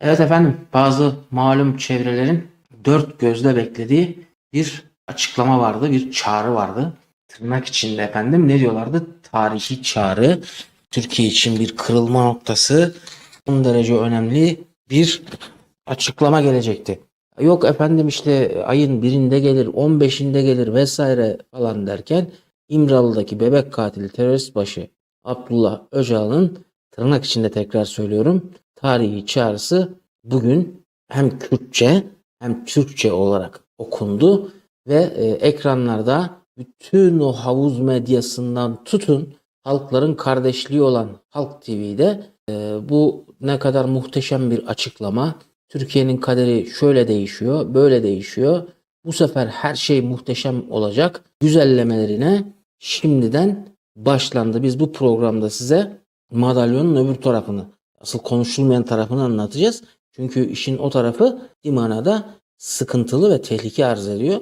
Evet efendim bazı malum çevrelerin dört gözle beklediği bir açıklama vardı, bir çağrı vardı. Tırnak içinde efendim ne diyorlardı? Tarihi çağrı. Türkiye için bir kırılma noktası. Son derece önemli bir açıklama gelecekti. Yok efendim işte ayın birinde gelir, 15'inde gelir vesaire falan derken İmralı'daki bebek katili terörist başı Abdullah Öcalan'ın tırnak içinde tekrar söylüyorum tarihi çağrısı bugün hem Kürtçe hem Türkçe olarak okundu ve e, ekranlarda bütün o havuz medyasından tutun halkların kardeşliği olan Halk TV'de e, bu ne kadar muhteşem bir açıklama. Türkiye'nin kaderi şöyle değişiyor, böyle değişiyor. Bu sefer her şey muhteşem olacak. Güzellemelerine şimdiden başlandı. Biz bu programda size madalyonun öbür tarafını, asıl konuşulmayan tarafını anlatacağız. Çünkü işin o tarafı bir manada sıkıntılı ve tehlike arz ediyor.